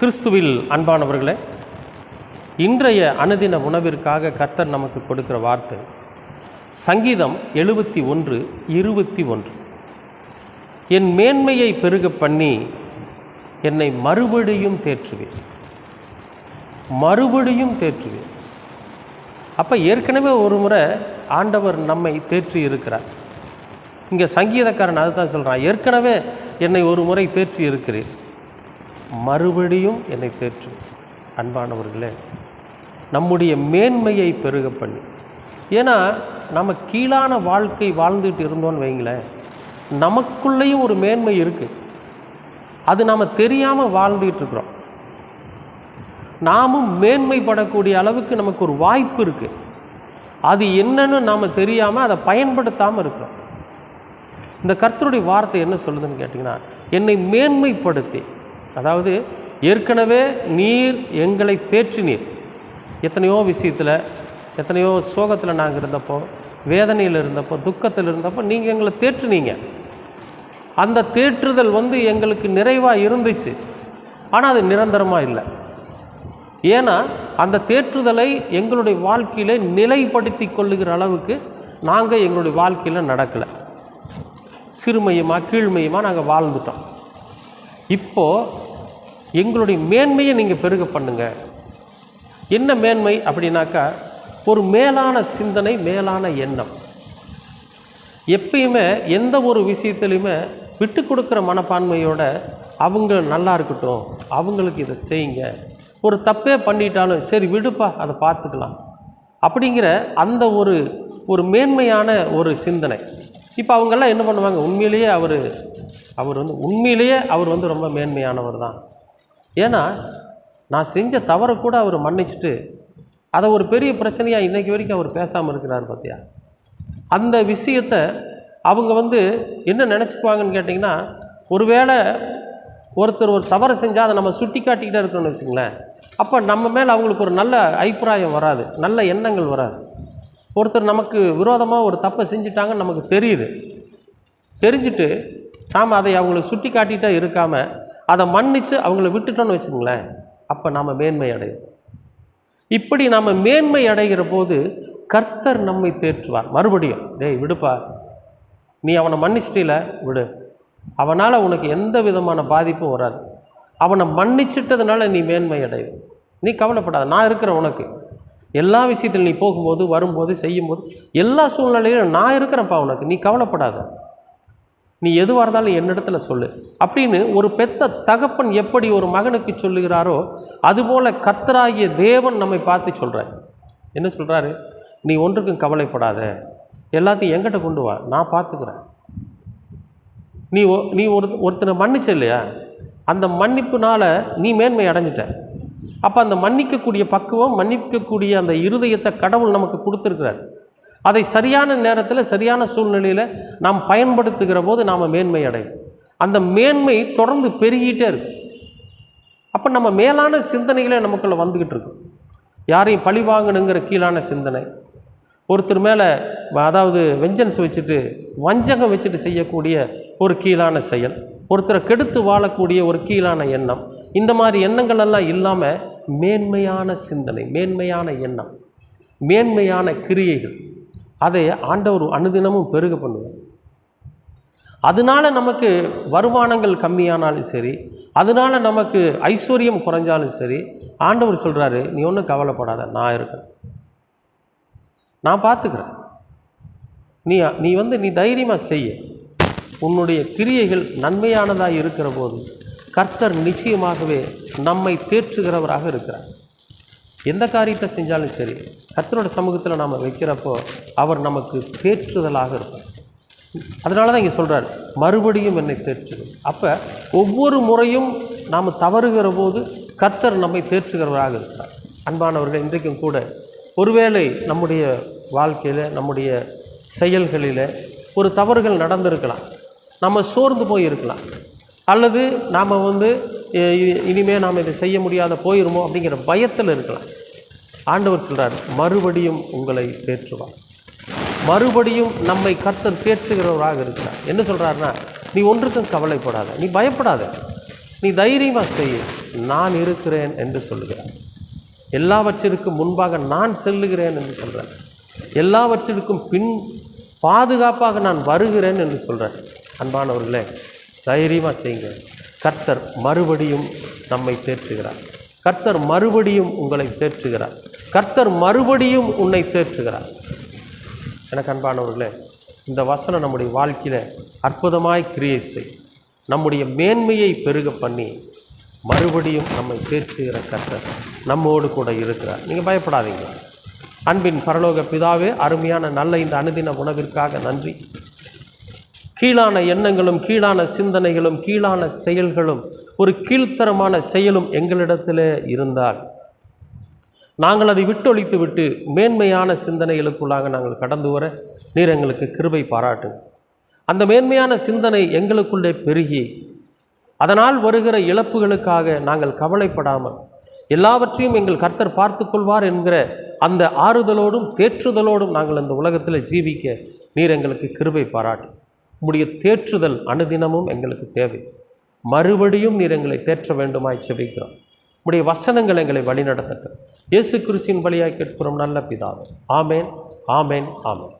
கிறிஸ்துவில் அன்பானவர்களே இன்றைய அனுதின உணவிற்காக கர்த்தர் நமக்கு கொடுக்கிற வார்த்தை சங்கீதம் எழுபத்தி ஒன்று இருபத்தி ஒன்று. என் மேன்மையை பெருக பண்ணி என்னை மறுபடியும் தேற்றுவேன். மறுபடியும் தேற்றுவேன். அப்போ ஏற்கனவே ஒரு முறை ஆண்டவர் நம்மை தேற்றி இருக்கிறார். இங்கே சங்கீதக்காரன் அதுதான் சொல்கிறான் ஏற்கனவே என்னை ஒரு முறை தேற்றி இருக்கிறேன். மறுபடியும் என்னை தேற்றும். அன்பானவர்களே நம்முடைய மேன்மையை பெருக பண்ணி. ஏன்னா நம்ம கீழான வாழ்க்கை வாழ்ந்துட்டு இருந்தோன்னு வைங்களேன் நமக்குள்ளேயும் ஒரு மேன்மை இருக்குது அது நாம் தெரியாமல் வாழ்ந்துட்டு இருக்கிறோம். நாமும் மேன்மைப்படக்கூடிய அளவுக்கு நமக்கு ஒரு வாய்ப்பு இருக்குது அது என்னன்னு நாம் தெரியாமல் அதை பயன்படுத்தாமல் இருக்கிறோம். இந்த கர்த்தருடைய வார்த்தை என்ன சொல்லுதுன்னு கேட்டிங்கன்னா என்னை மேன்மைப்படுத்தி. அதாவது ஏற்கனவே நீர் எங்களை தேற்றினீர். எத்தனையோ விஷயத்தில் எத்தனையோ சோகத்தில் நாங்கள் இருந்தப்போ வேதனையில் இருந்தப்போ துக்கத்தில் இருந்தப்போ நீங்கள் எங்களை தேற்றுனீங்க. அந்த தேற்றுதல் வந்து எங்களுக்கு நிறைவாக இருந்துச்சு. ஆனால் அது நிரந்தரமாக இல்லை. ஏன்னா அந்த தேற்றுதலை எங்களுடைய வாழ்க்கையில் நிலைப்படுத்தி கொள்ளுகிற அளவுக்கு நாங்கள் எங்களுடைய வாழ்க்கையில் நடக்கலை. சிறுமையுமா கீழ்மையமாக நாங்கள் வாழ்ந்துட்டோம். இப்போது எங்களுடைய மேன்மையை நீங்கள் பெருக பண்ணுங்க. என்ன மேன்மை அப்படின்னாக்கா ஒரு மேலான சிந்தனை மேலான எண்ணம். எப்பயுமே எந்த ஒரு விஷயத்துலையுமே விட்டு கொடுக்குற மனப்பான்மையோட அவங்க நல்லா இருக்கட்டும் அவங்களுக்கு இதை செய்யுங்க. ஒரு தப்பே பண்ணிட்டாலும் சரி விடுப்பா அதை பார்த்துக்கலாம். அப்படிங்கிற அந்த ஒரு ஒரு மேன்மையான ஒரு சிந்தனை. இப்போ அவங்கெல்லாம் என்ன பண்ணுவாங்க? உண்மையிலேயே அவர் அவர் வந்து உண்மையிலேயே அவர் வந்து ரொம்ப மேன்மையானவர் தான். ஏன்னா நான் செஞ்ச தவறை கூட அவர் மன்னிச்சிட்டு அதை ஒரு பெரிய பிரச்சனையாக இன்றைக்கு வரைக்கும் அவர் பேசாமல் இருக்கிறார் பார்த்தியா அந்த விஷயத்தை அவங்க வந்து என்ன நினச்சிக்குவாங்கன்னு கேட்டிங்கன்னா ஒருவேளை ஒருத்தர் ஒரு தவறை செஞ்சால் அதை நம்ம சுட்டி காட்டிக்கிட்டே இருக்கணும்னு வச்சுங்களேன் அப்போ நம்ம மேலே அவங்களுக்கு ஒரு நல்ல அபிப்பிராயம் வராது. நல்ல எண்ணங்கள் வராது. ஒருத்தர் நமக்கு விரோதமாக ஒரு தப்பை செஞ்சிட்டாங்கன்னு நமக்கு தெரியுது. தெரிஞ்சுட்டு நாம் அதை அவங்களுக்கு சுட்டி காட்டிகிட்டே இருக்காமல் அதை மன்னித்து அவங்கள விட்டுட்டோன்னு வச்சுங்களேன் அப்போ நாம் மேன்மை அடையும் இப்படி நாம் மேன்மை அடைகிற போது கர்த்தர் நம்மை தேற்றுவார். மறுபடியும் டேய் விடுப்பா. நீ அவனை மன்னிச்சிட்டில? விடு. அவனால் உனக்கு எந்த விதமான பாதிப்பும் வராது. அவனை மன்னிச்சிட்டதுனால நீ மேன்மை அடைவு நீ கவலைப்படாத. நான் இருக்கிற உனக்கு. எல்லா விஷயத்தில் நீ போகும்போது வரும்போது செய்யும்போது எல்லா சூழ்நிலையிலும் நான் இருக்கிறேன்ப்பா உனக்கு. நீ கவலைப்படாத. நீ எதுவாக இருந்தாலும் என்னிடத்துல சொல்லு. அப்படின்னு ஒரு பெத்த தகப்பன் எப்படி ஒரு மகனுக்கு சொல்லுகிறாரோ அதுபோல் கர்த்தராகிய தேவன் நம்மை பார்த்து சொல்கிறார் என்ன சொல்கிறாரு நீ ஒன்றுக்கும் கவலைப்படாத. எல்லாத்தையும் எங்கிட்ட கொண்டு வா. நான் பார்த்துக்கிறேன். நீ ஒ- நீ ஒரு ஒருத்தனை மன்னிச்ச இல்லையா? அந்த மன்னிப்புனால் நீ மேன்மை அடைஞ்சிட்ட. அப்போ அந்த மன்னிக்கக்கூடிய பக்குவம் மன்னிக்கக்கூடிய அந்த இருதயத்தை கடவுள் நமக்கு கொடுத்துருக்கிறார். அதை சரியான நேரத்தில் சரியான சூழ்நிலையில் நாம் பயன்படுத்துகிற போது நாம் மேன்மை அடையும் அந்த மேன்மை தொடர்ந்து பெருகிட்டே இருக்கும் அப்போ நம்ம மேலான சிந்தனைகளே நமக்குள்ளே வந்துக்கிட்டு இருக்கும் யாரையும் பழி வாங்கணுங்கிற கீழான சிந்தனை. ஒருத்தர் மேலே அதாவது வெஞ்சன்ஸ் வச்சுட்டு வஞ்சகம் வச்சுட்டு செய்யக்கூடிய ஒரு கீழான செயல். ஒருத்தரை கெடுத்து வாழக்கூடிய ஒரு கீழான எண்ணம். இந்த மாதிரி எண்ணங்கள் எல்லாம் இல்லாமல் மேன்மையான சிந்தனை மேன்மையான எண்ணம் மேன்மையான கிரியைகள். அதை ஆண்டவர் அனுதினமும் பெருக பண்ணுவார். அதனால நமக்கு வருமானங்கள் கம்மியானாலும் சரி அதனால நமக்கு ஐஸ்வர்யம் குறைஞ்சாலும் சரி ஆண்டவர் சொல்கிறாரு நீ ஒன்றும் கவலைப்படாத நான் இருக்கேன். நான் பார்த்துக்கிறேன். நீ நீ வந்து நீ தைரியமாக செய்ய. உன்னுடைய கிரியைகள் நன்மையானதாக இருக்கிற போது கர்த்தர் நிச்சயமாகவே நம்மை தேற்றுகிறவராக இருக்கிறார். எந்த காரியத்தை செஞ்சாலும் சரி கர்த்தரோட சமூகத்தில் நாம் வைக்கிறப்போ அவர் நமக்கு தேற்றுதலாக இருப்பார். அதனால தான் இங்கே சொல்கிறார் மறுபடியும் என்னை தேற்று அப்போ ஒவ்வொரு முறையும் நாம் தவறுகிற போது கர்த்தர் நம்மை தேற்றுகிறவராக இருக்கிறார் அன்பானவர்கள் இன்றைக்கும் கூட ஒருவேளை நம்முடைய வாழ்க்கையில் நம்முடைய செயல்களில் ஒரு தவறுகள் நடந்திருக்கலாம். நம்ம சோர்ந்து போய் இருக்கலாம் அல்லது நாம் வந்து இனிமேல் நாம் இதை செய்ய முடியாத போயிருமோ அப்படிங்கிற பயத்தில் இருக்கலாம். ஆண்டவர் சொல்கிறார் மறுபடியும் உங்களை தேற்றுவார். மறுபடியும் நம்மை கர்த்தர் தேற்றுகிறவராக இருக்கிறார். என்ன சொல்கிறாருன்னா நீ ஒன்றுக்கும் கவலைப்படாத நீ பயப்படாத. நீ தைரியமாக செய் நான் இருக்கிறேன் என்று சொல்லுகிறார். எல்லாவற்றிற்கும் முன்பாக நான் செல்லுகிறேன் என்று சொல்கிறேன் எல்லாவற்றிற்கும் பின் பாதுகாப்பாக நான் வருகிறேன் என்று சொல்கிறேன் அன்பானவர்களே தைரியமாக செய்யுங்க கர்த்தர் மறுபடியும் நம்மை தேற்றுகிறார். கர்த்தர் மறுபடியும் உங்களை தேற்றுகிறார். கர்த்தர் மறுபடியும் உன்னை தேற்றுகிறார். எனக்கு அன்பானவர்களே இந்த வசனம் நம்முடைய வாழ்க்கையில் அற்புதமாய் கிரியை செய். நம்முடைய மேன்மையை பெருக பண்ணி மறுபடியும் நம்மை தேற்றுகிற கர்த்தர் நம்மோடு கூட இருக்கிறார். நீங்கள் பயப்படாதீங்க. அன்பின் பரலோக பிதாவே அருமையான நல்ல இந்த அனுதின உணவிற்காக நன்றி. கீழான எண்ணங்களும் கீழான சிந்தனைகளும் கீழான செயல்களும் ஒரு கீழ்த்தரமான செயலும் எங்களிடத்திலே இருந்தால் நாங்கள் அதை விட்டொழித்து விட்டு மேன்மையான சிந்தனைகளுக்குள்ளாக நாங்கள் கடந்து வர நீர் எங்களுக்கு கிருபை பாராட்டு அந்த மேன்மையான சிந்தனை எங்களுக்குள்ளே பெருகி அதனால் வருகிற இழப்புகளுக்காக நாங்கள் கவலைப்படாமல் எல்லாவற்றையும் எங்கள் கர்த்தர் பார்த்து கொள்வார் என்கிற அந்த ஆறுதலோடும் தேற்றுதலோடும் நாங்கள் இந்த உலகத்தில் ஜீவிக்க நீர் எங்களுக்கு கிருபை பாராட்டு. உம்முடைய தேற்றுதல் அனுதினமும் எங்களுக்கு தேவை. மறுபடியும் நீர் எங்களை தேற்ற வேண்டுமாய் செபிக்கிறோம். உம்முடைய வசனங்கள் எங்களை வழிநடத்தட்டும். இயேசு கிறிஸ்தின் வழியாக கேட்கிறோம் நல்ல பிதாவே. ஆமேன் ஆமேன் ஆமேன்.